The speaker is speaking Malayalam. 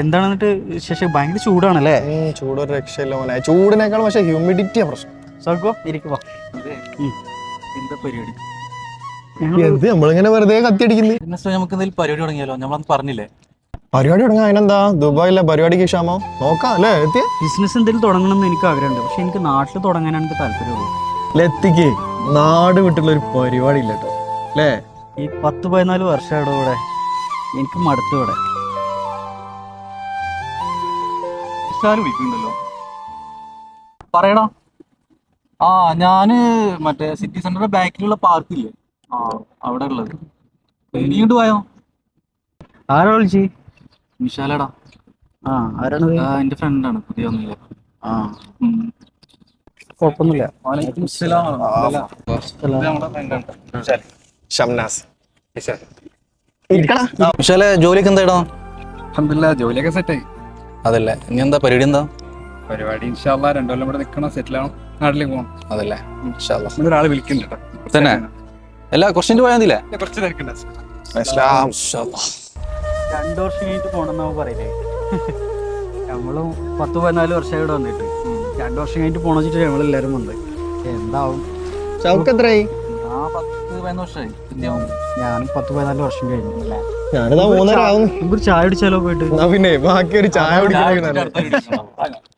എന്താണ് എന്നിട്ട് ശേഷം ഭയങ്കര ചൂടാണല്ലേ? ചൂട് ഒരു രക്ഷയില്ല മോനെ. ചൂടിനേക്കാൾ പക്ഷെ ഹ്യൂമിഡിറ്റിയാ പ്രശ്നം. സർക്കോ ഇരിക്കുവാ എന്താ പരിപാടി. എന്ത്? നമ്മളിങ്ങനെ വെറുതെ കത്തിയടിക്കുന്നത് നമുക്ക് എന്തെങ്കിലും പരിപാടി തുടങ്ങിയാലോ? നമ്മളന്ന് പറഞ്ഞില്ലേ? പരിപാടി തുടങ്ങാൻ അതിനെന്താ? ദുബായിലെ പരിപാടിക്ക് ക്ഷാമോ? നോക്കാം അല്ലേ? എത്തിയ? ബിസിനസ് എന്തെങ്കിലും തുടങ്ങണം എന്ന് എനിക്ക് ആഗ്രഹമുണ്ട്. പക്ഷെ എനിക്ക് നാട്ടിൽ തുടങ്ങാനാണ് എനിക്ക് താല്പര്യമുള്ളൂ. എത്തിക്ക്. നാട് വിട്ടുള്ള ഒരു പരിപാടി ഇല്ല കേട്ടോ. അല്ലേ? ഈ പത്ത് പതിനാല് വർഷം ഇവിടെ എനിക്ക് മടുത്തു ഇവിടെ. സാറ് വിളിക്കുന്നുണ്ടല്ലോ. പറയടാ. ആ ഞാൻ മറ്റേ സിറ്റി സെന്ററിന്റെ ബാക്കിലുള്ള പാർക്കില്ലേ ആ അവിടെ ഉള്ളത്. നീ ഇങ്ങോട്ട് പോയോ? ആരാ വിളിച്ചി? വിശാലടാ. ആ ആ, എന്റെ ഫ്രണ്ടാണ് പുതിയ ഒന്നില്ല ആ. കുഴപ്പമൊന്നുമില്ല ഷംനാസ്. വിശാലെ ജോലിയൊക്കെ എന്തായിടാ അൽഹംദുലില്ലാ ജോലിയൊക്കെ സെറ്റായി അതല്ലേ. ഇനി എന്താ പരിപാടി എന്താ? പരിപാടി ഇൻഷാല്ലാ രണ്ടു കൊല്ലം ഇവിടെ നിൽക്കണം സെറ്റിൽ ആവണം? നാട്ടിലേക്ക് പോകണം അതല്ലേ. ഇൻഷാല്ലാ. ഇവിടെ ഒരാൾ വിളിക്കുന്നുണ്ട് തന്നെ? എല്ലാ കുറച്ചിട്ട് പോയാൽ മതിയില്ലേ? കുറച്ച് തിരക്കുണ്ട്. രണ്ടു വർഷം കഴിഞ്ഞിട്ട് പോണെന്നാ പറയില്ലേ നമ്മൾ പത്ത് പതിനാല് വർഷം ഇവിടെ വന്നിട്ട്. രണ്ടു വർഷം കഴിഞ്ഞിട്ട് പോണ വെച്ചിട്ട് ഞങ്ങളെല്ലാരും വന്നത് എന്താവും? ഷൗക്ക് എത്രയായി? ഞാൻ പത്ത് പതിനാല് വർഷം കഴിഞ്ഞു. ഞാനിതാ മൂന്നര ആവുന്നു ചായ അടിച്ചാലോ പോയിട്ട്? പിന്നെ ബാക്കി ഒരു ചായ ചായ കുടിക്കാൻ